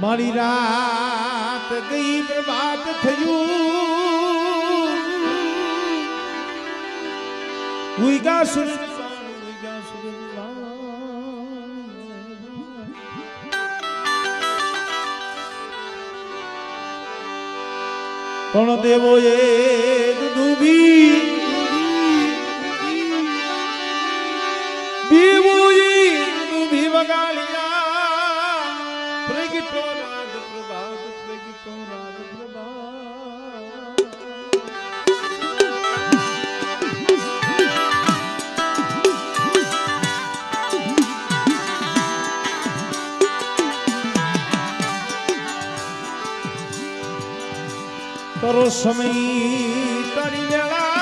મારી રાત ગઈ પ્રભાત થયું. ઉઈગા સુર પણ દેવો એ ડૂબી બીવું ડૂબી વગાડ્યા. કરો સમય તારી વેળા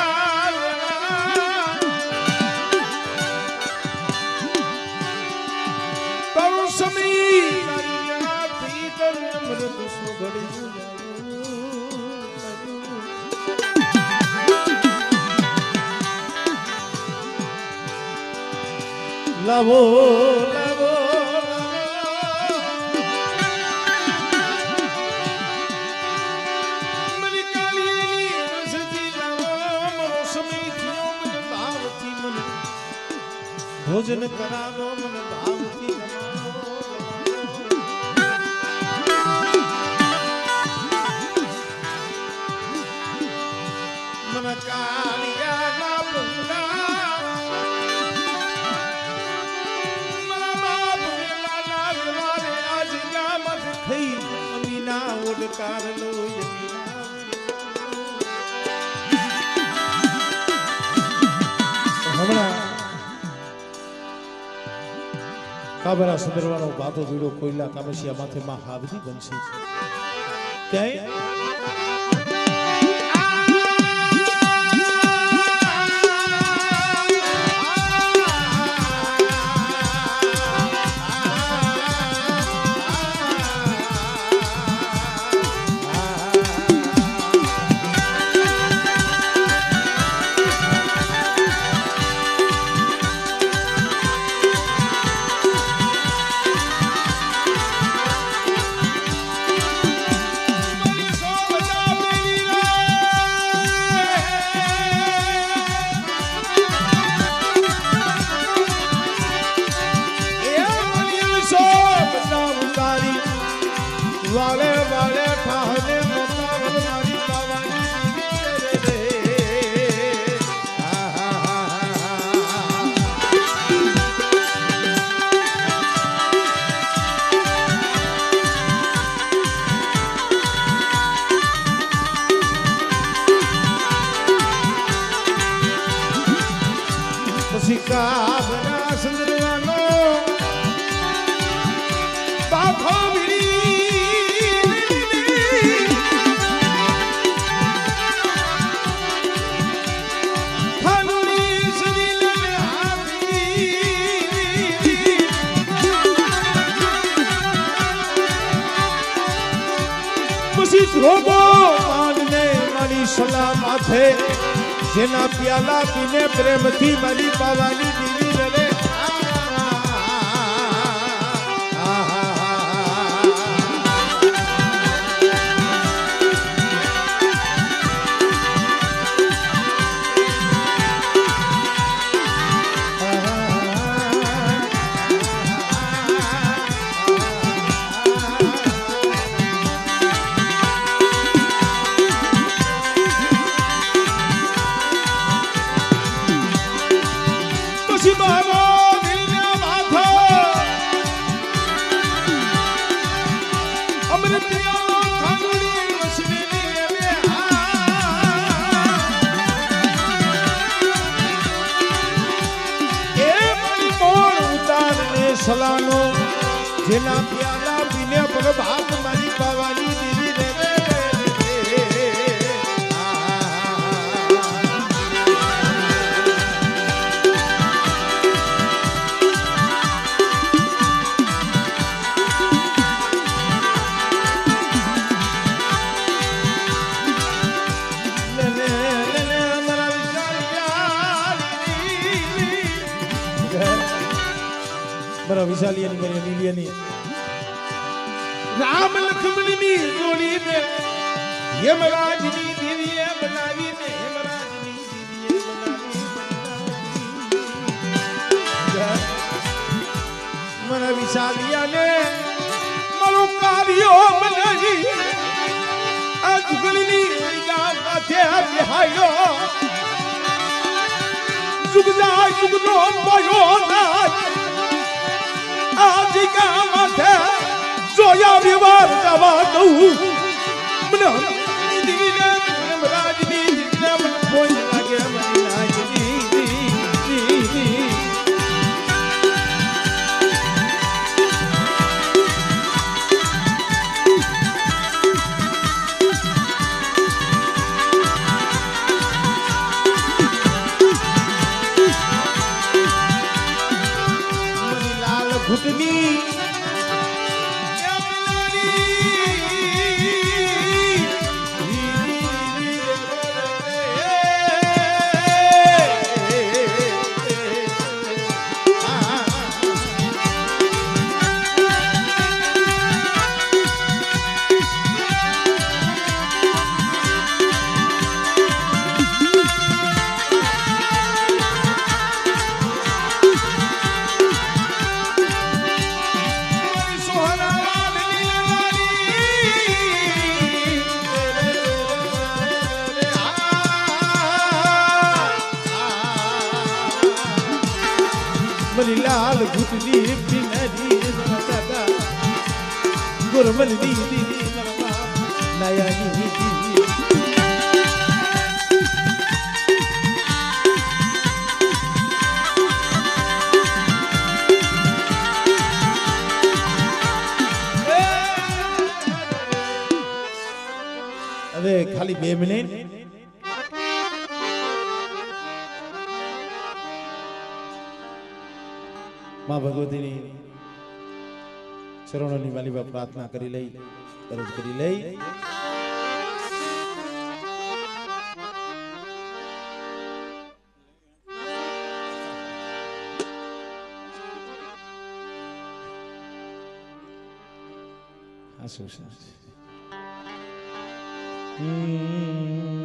ભાવથી લાવો ભોજન કરાવો મને અમીના ઓડકાર લો યમીના હમણાં કાબરા સુંદરવાનો બાધો જોડો કોયલા કામસિયા માથે માં હાવરી બનશે ક્યાંય? પછી કાબરા સુંદરવાનો બાફો હાથી માનને મારી સલાહ જેના પ્યાલા પીને પ્રેમથી મારી પાવાની જેના પ્યાલા પીને પ્રભાત યમરાજની દેવીએ બનાવીને બનાવી મને વિશાલિયાને મારો કાર્યો બનાવી આ જુગલની ગામ માથે બિહાયો. જુગજા જુગનો મોયો દઉં. મને મરી લાલ ઘૂંટની પિનરી સદા ગુરમલી દીદી હવે ખાલી બે મિનિટ માં ભગવતીની ચરણોની વાલીમાં પ્રાર્થના કરી લઈ અરજ કરી લઈ. આ શું છે? या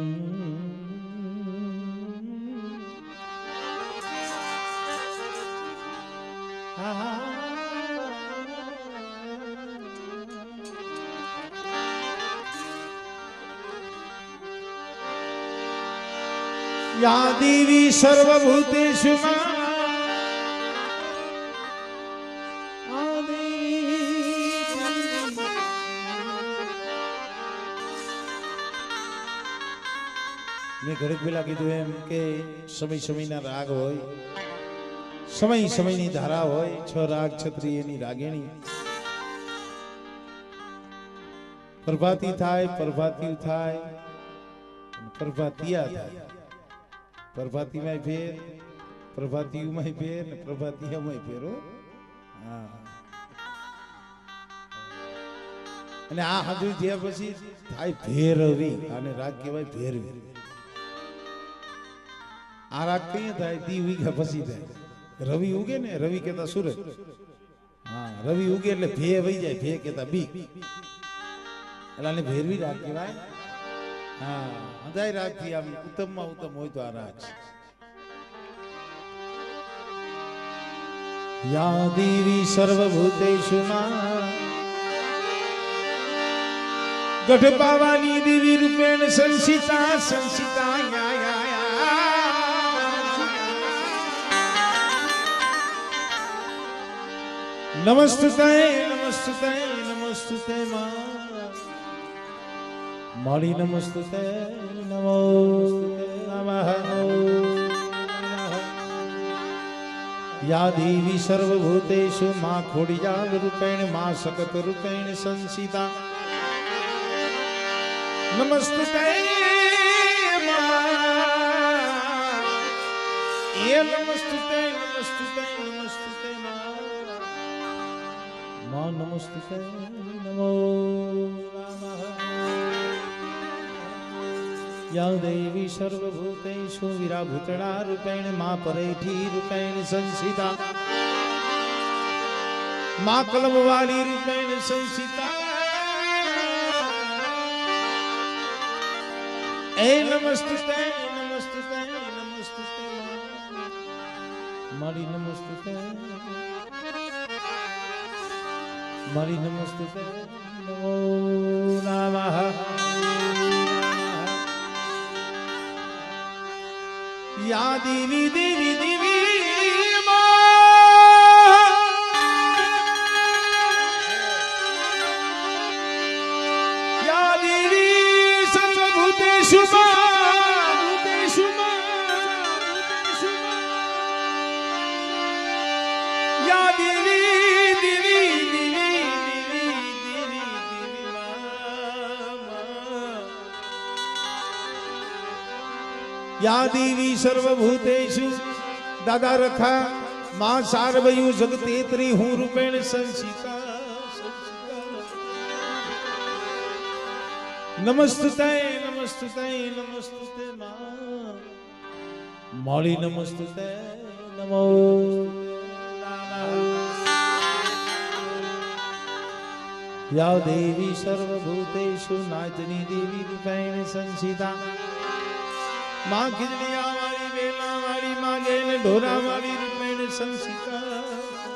યાદીવી સર્વભૂતેશુ મેં. ઘડીક પેલા કીધું એમ કે સમય સમયના રાગ હોય, સમય સમયની ધારા હોય, છ રાગ છત્રી એની રાગેણી. પ્રભાતી થાય પ્રભાતી થાય, પ્રભાતિયા થાય. પ્રભાતીમાં ફેર પ્રભાતીયુમાં ફેર ને પ્રભાતિયામાં ફેર, હો. અને આ હાજુ થયા પછી થાય ભેરવી, આને રાગ કહેવાય ભેરવી. આ રાગ કઈ થાય? દી ઉગ્યા પછી થાય. રવિ ઉગે ને, રવિ કેતા સુરત હા, રવિ ઉગે એટલે ભે વહી જાય, ભે કેતા બી એટલે ભેરવી રાગ કહેવાય. હા હદાય રાગથી આમ ઉત્તમમાં ઉત્તમ હોય તો આ રાગ છે યા દેવી સર્વભૂતેષુ ગઢ પાવાની દેવી રૂપેણ સંસિતા સંસિતા યા યા યા નમસ્તુતે નમસ્તુતે નમસ્તુતે માં મારી નમસ્તે નમો. યા દેવી સર્વભૂતેષુ માં ખોડિયાલ રૂપેણ, મા સકત રૂપેણ સંસિતા. નમસ્તે એ નમસ્તે નમસ્તે નમસ્તે માં નમસ્તુતે નમો યા દૈવી સર્વભૂતેષુ વિરાભૂતડા રૂપેણ મા પરૈઠી રૂપેણ સંસિતા. મા કલમવાલી રૂપેણ સંસિતા. એ નમસ્તુતે નમસ્તુતે નમસ્તુતે. મારી નમસ્તુતે. મારી નમસ્તુતે. નમો નમઃ. યા દેવી યા દેવી સર્વભૂતેષુ. દાદા રખા, માં સાર્વયુ જગતેત્રી, હું રૂપેણ સંસિતા નમસ્તુતે નમસ્તુતે નમસ્તુતે માળી નમસ્તુતે નમો. યા દેવી સર્વભૂતેષુ નાચની દેવી રૂપેણ સંસિતા માં ખીજડીયા વાળી વેલા વાળી માં જઈને ઢોરા વાળી રૂપેણ સંસિતા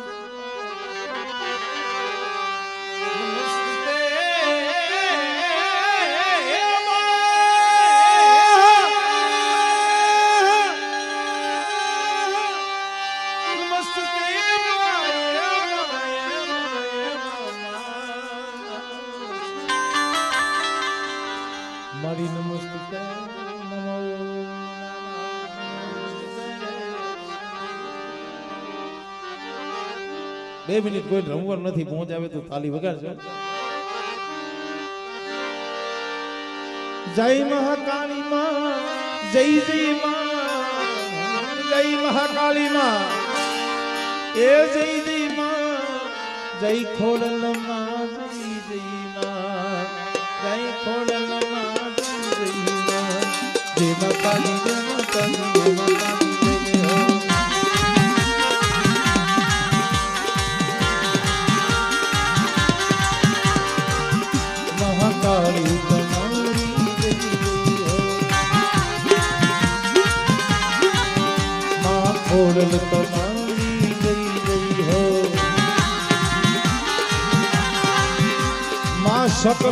બે મિનિટ કોઈ રમવા નથી પહોંચ આવે તો તાલી વગાડજો. જય મહાકાળી માં, જય જય માં, જય મહાકાળી માં, એ જય જય માં, જય ખોડલ માં, જય જય માં, જય ખોડલ માં, જય જય માં જય મહાકાળી જય ખોડલ તમારી જય જય હો. માં સતત